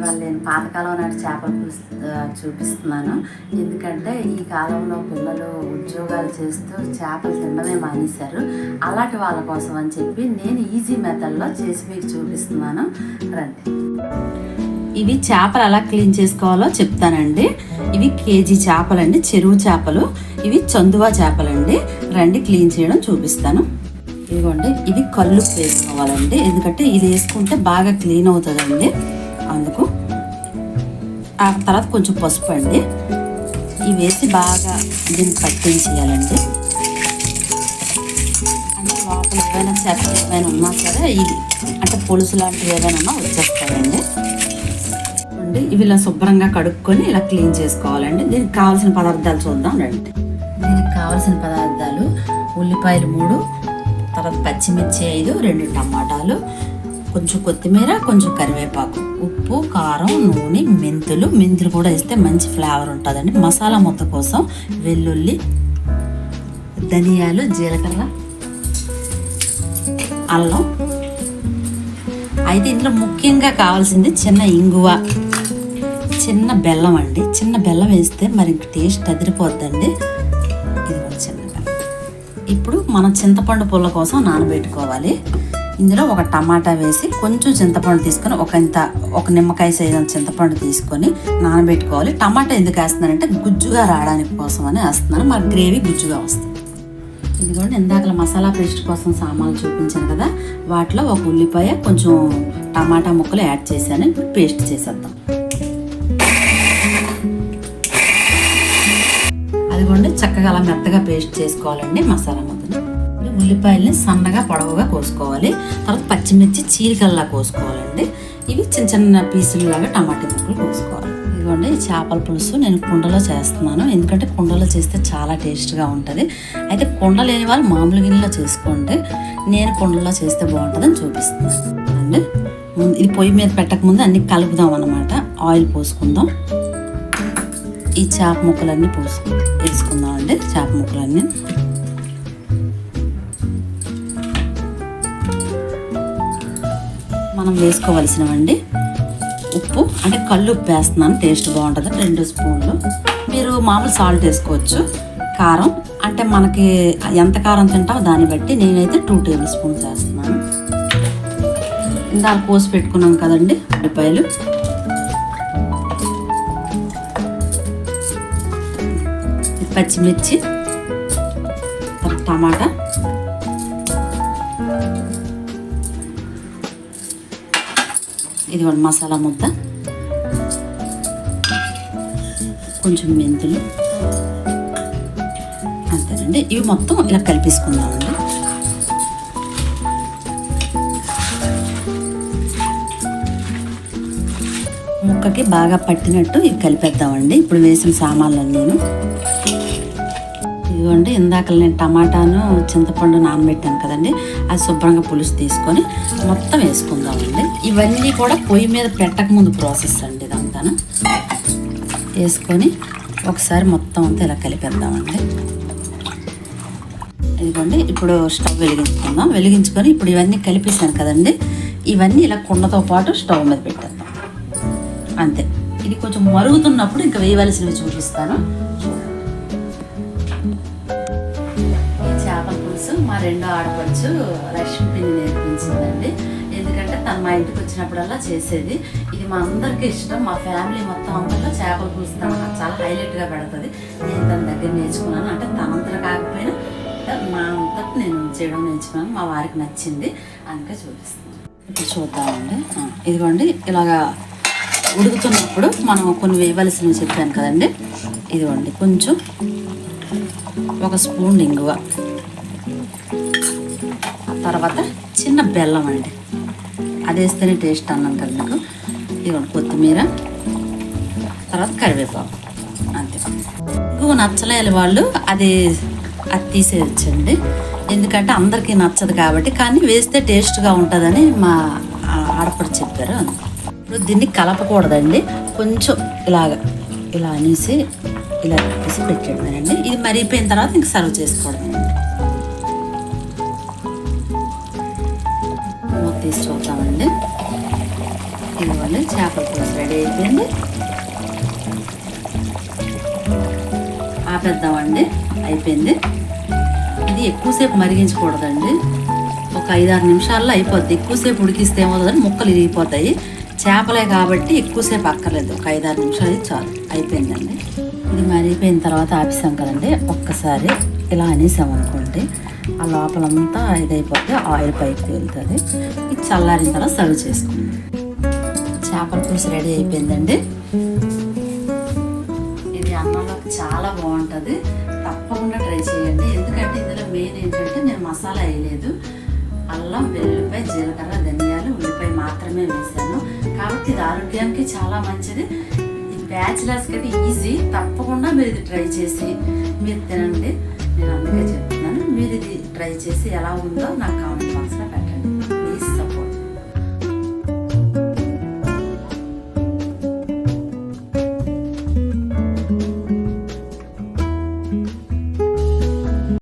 ఇవాళ నేను పాతకాలం నాటి చేపల పులుసు చూపిస్తున్నాను. ఎందుకంటే ఈ కాలంలో పిల్లలు ఉద్యోగాలు చేస్తూ చేపలు తినడమే మానేశారు. అలాంటి వాళ్ళ కోసం అని చెప్పి నేను ఈజీ మెథడ్లో చేసి మీకు చూపిస్తున్నాను. రండి. ఇవి చేపలు ఎలా క్లీన్ చేసుకోవాలో చెప్తానండి. ఇవి కేజీ చేపలండి చెరువు చేపలు. ఇవి చందువా చేపలండి. రండి క్లీన్ చేయడం చూపిస్తాను. ఇదిగోండి ఇవి కళ్ళు వేసుకోవాలండి. ఎందుకంటే ఇది వేసుకుంటే బాగా క్లీన్ అవుతుందండి. అందుకు ఆ తర్వాత కొంచెం పసుపు అండి. ఇవి వేసి బాగా దీన్ని పట్టించేయాలండి. అంటే లోపల ఏమైనా చెత్త ఏమైనా ఉన్నా సరే ఇది అంటే పులుసు లాంటివి ఏమైనా ఉన్నా వచ్చేస్తాయండి. అండి ఇవి ఇలా శుభ్రంగా కడుక్కొని ఇలా క్లీన్ చేసుకోవాలండి. దీనికి కావాల్సిన పదార్థాలు చూద్దాం రండి. దీనికి కావాల్సిన పదార్థాలు ఉల్లిపాయలు మూడు తర్వాత పచ్చిమిర్చి ఐదు రెండు టమాటాలు కొంచెం కొత్తిమీర కొంచెం కరివేపాకు ఉప్పు కారం నూనె మెంతులు. మెంతులు కూడా వేస్తే మంచి ఫ్లేవర్ ఉంటుందండి. మసాలా మొత్తం కోసం వెల్లుల్లి ధనియాలు జీలకర్ర అల్లం. అయితే ఇందులో ముఖ్యంగా కావాల్సింది చిన్న ఇంగువ చిన్న బెల్లం అండి. చిన్న బెల్లం వేస్తే మరి టేస్ట్ అదిరిపోద్దండి. ఇది కూడా చిన్న బెల్లం. ఇప్పుడు మనం చింతపండు పుల్ల కోసం నానబెట్టుకోవాలి. ఇందులో ఒక టమాటా వేసి కొంచెం చింతపండు తీసుకొని ఒక ఇంత ఒక నిమ్మకాయ సైజు చింతపండు తీసుకొని నానబెట్టుకోవాలి. టమాటా ఎందుకు వేస్తున్నానంటే గుజ్జుగా రావడానికి కోసం అని వేస్తున్నాను. మరి గ్రేవీ గుజ్జుగా వస్తుంది. ఇదిగోండి ఇందాక మసాలా పేస్ట్ కోసం సామాన్లు చూపించాను కదా. వాటిలో ఒక ఉల్లిపాయ కొంచెం టమాటా ముక్కలు యాడ్ చేశాను. ఇప్పుడు పేస్ట్ చేసేద్దాం. అదిగోండి చక్కగా అలా మెత్తగా పేస్ట్ చేసుకోవాలండి మసాలా ముద్దని. ఉల్లిపాయల్ని సన్నగా పొడవుగా కోసుకోవాలి. తర్వాత పచ్చిమిర్చి చీలికల్లా కోసుకోవాలండి. ఇవి చిన్న చిన్న పీసులు లాగా టమాటా ముక్కలు కోసుకోవాలి. ఇదిగోండి ఈ చేపల పులుసు నేను కుండలో చేస్తున్నాను. ఎందుకంటే కుండలో చేస్తే చాలా టేస్ట్గా ఉంటుంది. అయితే కుండ లేని వాళ్ళు మామూలు గిన్నెలో చేసుకోండి. నేను కుండలో చేస్తే బాగుంటుందని చూపిస్తున్నాను అండి ఇది పొయ్యి మీద పెట్టక ముందు అన్ని కలుపుదాం అనమాట ఆయిల్ పోసుకుందాం. ఈ చేప ముక్కలన్నీ పోసుకు వేసుకుందాం అండి చేప ముక్కలన్నీ. మనం వేసుకోవలసినవండి. ఉప్పు అంటే కళ్ళు ఉప్పు వేస్తున్నాను టేస్ట్ బాగుంటుంది. రెండు స్పూన్లు. మీరు మామూలు సాల్ట్ వేసుకోవచ్చు. కారం అంటే మనకి ఎంత కారం తింటామో దాన్ని బట్టి నేనైతే టూ టేబుల్ స్పూన్స్ వేస్తున్నాను. ఇందాక కోసి పెట్టుకున్నాం కదండి ఉల్లిపాయలు. పచ్చిమిర్చి టమాటా. ఇదిగోండి మసాలా ముద్ద. కొంచెం మెంతులు. అంతేనండి. ఇవి మొత్తం ఇలా కలిపేసుకుందామండి. ముక్కకి బాగా పట్టినట్టు ఇవి కలిపేద్దామండి. ఇప్పుడు వేసిన సామాన్లు నేను ఇదిగోండి ఇందాక నేను టమాటాను చింతపండు నానబెట్టాను కదండి. అది శుభ్రంగా పులుసు తీసుకొని మొత్తం వేసుకుందామండి. ఇవన్నీ కూడా పొయ్యి మీద పెట్టకముందు ప్రాసెస్ అండి ఇదంతాను. వేసుకొని ఒకసారి మొత్తం అంతా ఇలా కలిపేద్దామండి. ఇదిగోండి ఇప్పుడు స్టవ్ వెలిగించుకుందాం. వెలిగించుకొని ఇప్పుడు ఇవన్నీ కలిపేసాను కదండి. ఇవన్నీ ఇలా కుండతో పాటు స్టవ్ మీద పెట్టేద్దాం. అంతే. ఇది కొంచెం మరుగుతున్నప్పుడు ఇంకా వేయవలసినవి చూపిస్తాను. మా రెండో ఆడపడుచు లక్ష్మి పిండి నేర్పించిందండి. ఎందుకంటే తను మా ఇంటికి వచ్చినప్పుడల్లా చేసేది. ఇది మా అందరికీ ఇష్టం. మా ఫ్యామిలీ మొత్తం అందరిలో చేపల పులుసు నాకు చాలా హైలైట్గా పెడుతుంది. నేను తన దగ్గర నేర్చుకున్నాను. అంటే తనంతా కాకపోయినా మా అంతటి నేను చేయడం నేర్చుకున్నాను. మా వారికి నచ్చింది. అందుకే చూపిస్తాను ఇప్పుడు చూద్దామండి. ఇదిగోండి. ఇలాగా ఉడుకుతున్నప్పుడు మనం కొన్ని వేయవలసినవి చెప్పాను కదండి. ఇదిగోండి. కొంచెం ఒక స్పూన్ ఇంగువ ఆ తర్వాత చిన్న బెల్లం అండి. అది వేస్తేనే టేస్ట్ అన్నాను కదా మీకు. ఇదిగోండి కొత్తిమీర తర్వాత కరివేపాకు. అంతే. ఇంగువ నచ్చలేని వాళ్ళు అది అది తీసేయచ్చండి. ఎందుకంటే అందరికీ నచ్చదు కాబట్టి కానీ వేస్తే టేస్ట్గా ఉంటుందని మా ఆ- ఆడపడు చెప్పారు ఇప్పుడు దీన్ని కలపకూడదండి. కొంచెం ఇలాగ ఇలా అనేసి ఇలా పెట్టేసి పెట్టేయడమేనండి. ఇది మరిగిపోయిన తర్వాత ఇంక సర్వ్ చేసుకోవడమేనండి తీసి చూద్దామండి. ఇదిగోండి చేపల పులుసు రెడీ అయిపోయింది. ఆపేద్దామండి అయిపోయింది. ఇది ఎక్కువసేపు మరిగించకూడదండి. ఒక ఐదారు నిమిషాల్లో అయిపోద్ది. ఎక్కువసేపు ఉడికిస్తే ఏమవుతుందని ముక్కలు ఇరిగిపోతాయి. చేపలే కాబట్టి ఎక్కువసేపు అక్కర్లేదు. ఒక ఐదారు నిమిషాలు చాలు. అయిపోయిందండి. ఇది మరిగిపోయిన తర్వాత ఆపిస్తాం కదండి. ఒక్కసారి ఇలా అనేసామనుకోండి. ఆ లోపలంతా ఇదైపోతే ఆయిల్ పైకి వెళ్తుంది. ఇది చల్లారిన తర్వాత సర్వ్ చేసుకుందాం చేపల పులుసు రెడీ అయిపోయిందండి. ఇది అన్నంలో చాలా బాగుంటుంది. తప్పకుండా ట్రై చేయండి. ఎందుకంటే ఇందులో మెయిన్ ఏంటంటే నేను మసాలా వేయలేదు. అల్లం వెల్లుల్లిపాయ జీలకర్ర ధనియాలు ఉల్లిపాయ మాత్రమే వేసాను. కాబట్టి ఇది ఆరోగ్యానికి చాలా మంచిది. ఈ బ్యాచిలర్స్కి అయితే ఈజీ. తప్పకుండా మీరు ఇది ట్రై చేసి మీరు తినండి. నేను అందుకే చెప్తాను చెప్తున్నాను మీరు ఇది ట్రై చేసి ఎలా ఉందో నాకు కామెంట్ బాక్స్లో పెట్టండి.